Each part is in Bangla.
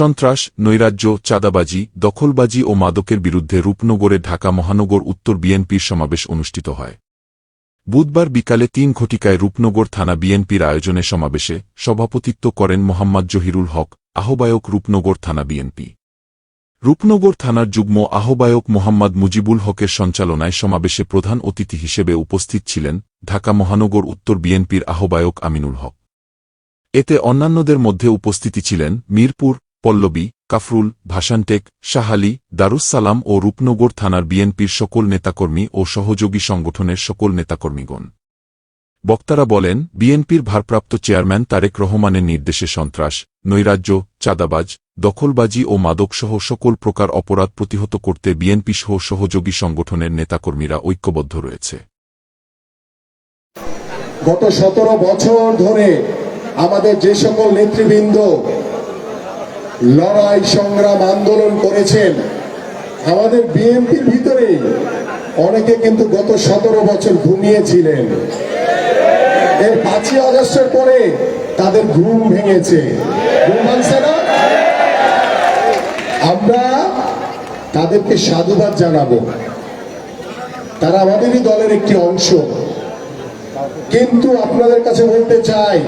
সন্ত্রাস, নৈরাজ্য, চাঁদাবাজি, দখলবাজি ও মাদকের বিরুদ্ধে রূপনগরে ঢাকা মহানগর উত্তর বিএনপির সমাবেশ অনুষ্ঠিত হয়। বুধবার বিকালে তিন ঘটিকায় রূপনগর থানা বিএনপির আয়োজনে সমাবেশে সভাপতিত্ব করেন মোহাম্মদ জহিরুল হক, আহ্বায়ক রূপনগর থানা বিএনপি। রূপনগর থানার যুগ্ম আহ্বায়ক মোহাম্মদ মুজিবুল হকের সঞ্চালনায় সমাবেশে প্রধান অতিথি হিসেবে উপস্থিত ছিলেন ঢাকা মহানগর উত্তর বিএনপির আহ্বায়ক আমিনুল হক। এতে অন্যান্যদের মধ্যে উপস্থিতি ছিলেন মিরপুর পল্লবী, কাফরুল, ভাসানটেক, শাহালি দারুসালাম ও রূপনগর থানার বিএনপির সকল নেতাকর্মী ও সহযোগী সংগঠনের সকল নেতাকর্মীগণ। বক্তারা বলেন, বিএনপির ভারপ্রাপ্ত চেয়ারম্যান তারেক রহমানের নির্দেশে সন্ত্রাস, নৈরাজ্য, চাঁদাবাজ, দখলবাজি ও মাদকসহ সকল প্রকার অপরাধ প্রতিহত করতে বিএনপি সহ সহযোগী সংগঠনের নেতাকর্মীরা ঐক্যবদ্ধ রয়েছে। গত সতেরো বছর ধরে আমাদের যে সকল নেতৃবৃন্দ লড়াই সংগ্রাম আন্দোলন করেছেন। আমাদের বিএনপির ভিতরে অনেকে কিন্তু গত সতেরো বছর ঘুমিয়েছিলেন। এর পাঁচই আগস্টের পরে তাদের ঘুম ভেঙেছে। ঘুম ভাঙছে না? আমরা তাদেরকে সাধুবাদ জানাব। তারা আমাদেরই দলের একটি অংশ। কিন্তু আপনাদের কাছে বলতে চাই,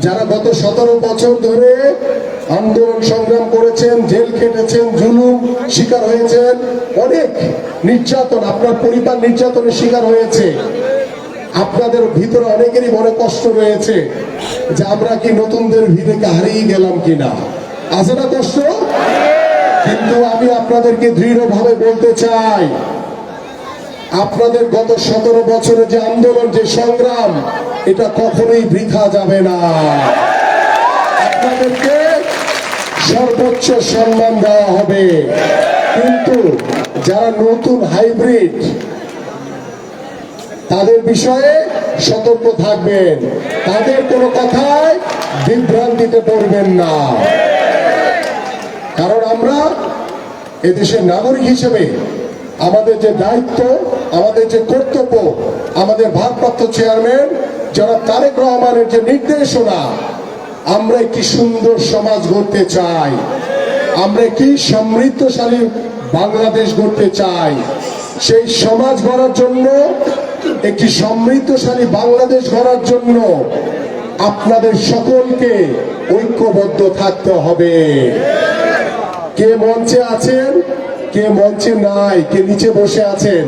যারা গত সতেরো বছর ধরে আন্দোলন সংগ্রাম করেছেন, জেল কেটেছেন জুলুম শিকার হয়েছেন। অনেক নির্যাতন, আপনার পরিবার নির্যাতনের শিকার হয়েছে। আপনাদের ভিতরে অনেকেরই মনে কষ্ট রয়েছে যে আমরা কি নতুনদের ভিড়েকে হারিয়ে গেলাম কিনা। আছে না কষ্ট? কিন্তু আমি আপনাদেরকে দৃঢ়ভাবে বলতে চাই, আপনাদের গত সতেরো বছরের যে আন্দোলন, যে সংগ্রাম, এটা কখনোই বৃথা যাবে না। আপনাদেরকে সর্বোচ্চ সম্মান দেওয়া হবে। কিন্তু যারা নতুন হাইব্রিড, তাদের বিষয়ে সতর্ক থাকবেন। তাদের কোনো কথায় বিভ্রান্তিতে পড়বেন না। কারণ আমরা এদেশের নাগরিক হিসেবে আমাদের যে দায়িত্ব, আমাদের যে কর্তব্য, আমাদের ভারপ্রাপ্ত চেয়ারম্যান যারা তারেক রহমানের যে নির্দেশনা আমরা একটি সুন্দর সমাজ গড়তে চাই। আমরা একটি সমৃদ্ধশালী বাংলাদেশ গড়তে চাই। সেই সমাজ গড়ার জন্য, একটি সমৃদ্ধশালী বাংলাদেশ গড়ার জন্য আপনাদের সকলকে ঐক্যবদ্ধ থাকতে হবে। কে মঞ্চে আছেন, কে মঞ্চে নাই, কে নিচে বসে আছেন,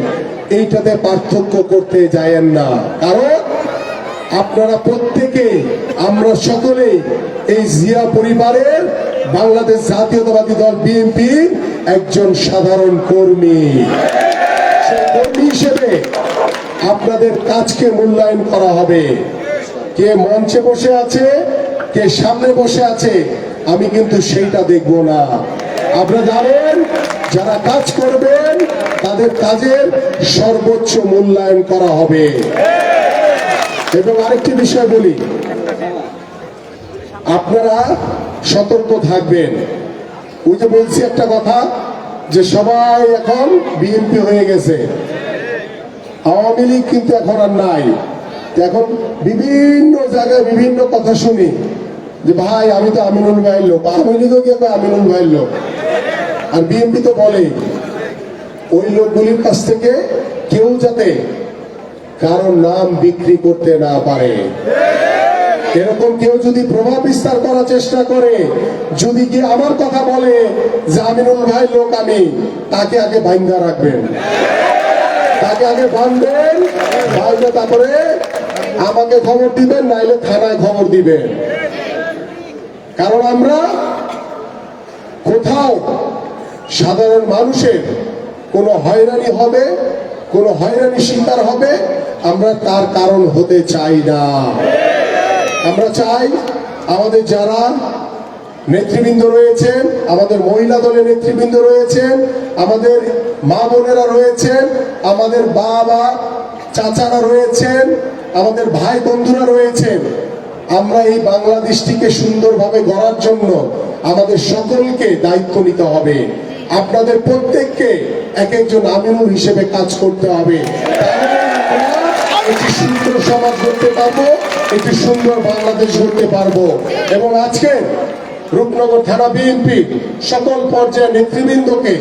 এইটাতে পার্থক্য করতে যায়েন না। কারণ আপনারা প্রত্যেকে, আমরা সকলেই এই জিয়া পরিবারের বাংলাদেশ জাতীয়তাবাদী দল বিএনপি একজন সাধারণ কর্মী। কর্মী হিসেবে আপনাদের কাজকে মূল্যায়ন করা হবে। কে মঞ্চে বসে আছে, কে সামনে বসে আছে, আমি কিন্তু সেইটা দেখব না। আপনারা জানেন, যারা কাজ করবেন, তাদের কাজের সর্বোচ্চ মূল্যায়ন করা হবে। এবং আরেকটি বিষয় বলি। আপনারা সতর্ক থাকবেন। ওই যে বলছি একটা কথা, যে সবাই এখন বিএনপি হয়ে গেছে। আওয়ামী লীগ কিন্তু এখন আর নাই। এখন বিভিন্ন জায়গায় বিভিন্ন কথা শুনি, যে ভাই, আমি তো আমিনুল ভাইয়ের লোক। আওয়ামী লীগও কে আমিনুল ভাইয়ের লোক? আর বিএনপি তো বলে ওই লোকগুলির কাছ থেকে কেউ যাতে কারও নাম বিক্রি করতে না পারে। এরকম কেউ যদি প্রভাব বিস্তার করার চেষ্টা করে, যদি কি আমার কথা বলে যে আমিরুল ভাই লোক আমি, তাকে আগে ভাঙ্গা রাখবেন। তাকে আগে বাঁধবেন বাঁধলে তারপরে আমাকে খবর দিবেন, নাইলে থানায় খবর দিবেন। কারণ আমরা কোথাও সাধারণ মানুষের কোনো হয়রানি হবে কোনো হয়রানি শিকার হবে, আমরা তার কারণ হতে চাই না। আমরা চাই আমাদের যারা নেতৃবৃন্দ রয়েছেন, আমাদের মহিলা দলের নেতৃবৃন্দ রয়েছেন, আমাদের মা বোনেরা রয়েছেন, আমাদের বাবা, চাচারা রয়েছেন, আমাদের ভাই বন্ধুরা রয়েছেন, আমরা এই বাংলাদেশটিকে সুন্দরভাবে গড়ার জন্য আমাদের সকলকে দায়িত্ব নিতে হবে। আপনাদের প্রত্যেককে এক একজন আমিনুল হিসেবে কাজ করতে হবে। একটি সুন্দর সমাজ করতে পারব, একটি সুন্দর বাংলাদেশ করতে পারব। এবং আজকে রূপনগর থানা বিএনপি সকল পর্যায়ের নেতৃবৃন্দকে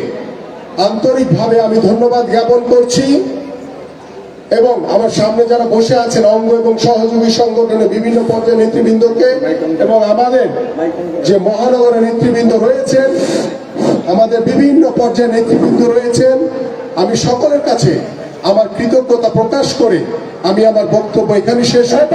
আন্তরিকভাবে আমি ধন্যবাদ জ্ঞাপন করছি। এবং আমার সামনে যারা বসে আছেন অঙ্গ এবং সহযোগী সংগঠনের বিভিন্ন পর্যায়ের নেতৃবৃন্দকে এবং আমাদের যে মহানগরের নেতৃবৃন্দ রয়েছেন, আমাদের বিভিন্ন পর্যায়ের নেতৃবৃন্দ রয়েছেন, আমি সকলের কাছে আমার কৃতজ্ঞতা প্রকাশ করে আমি আমার বক্তব্য এখানে শেষ হয়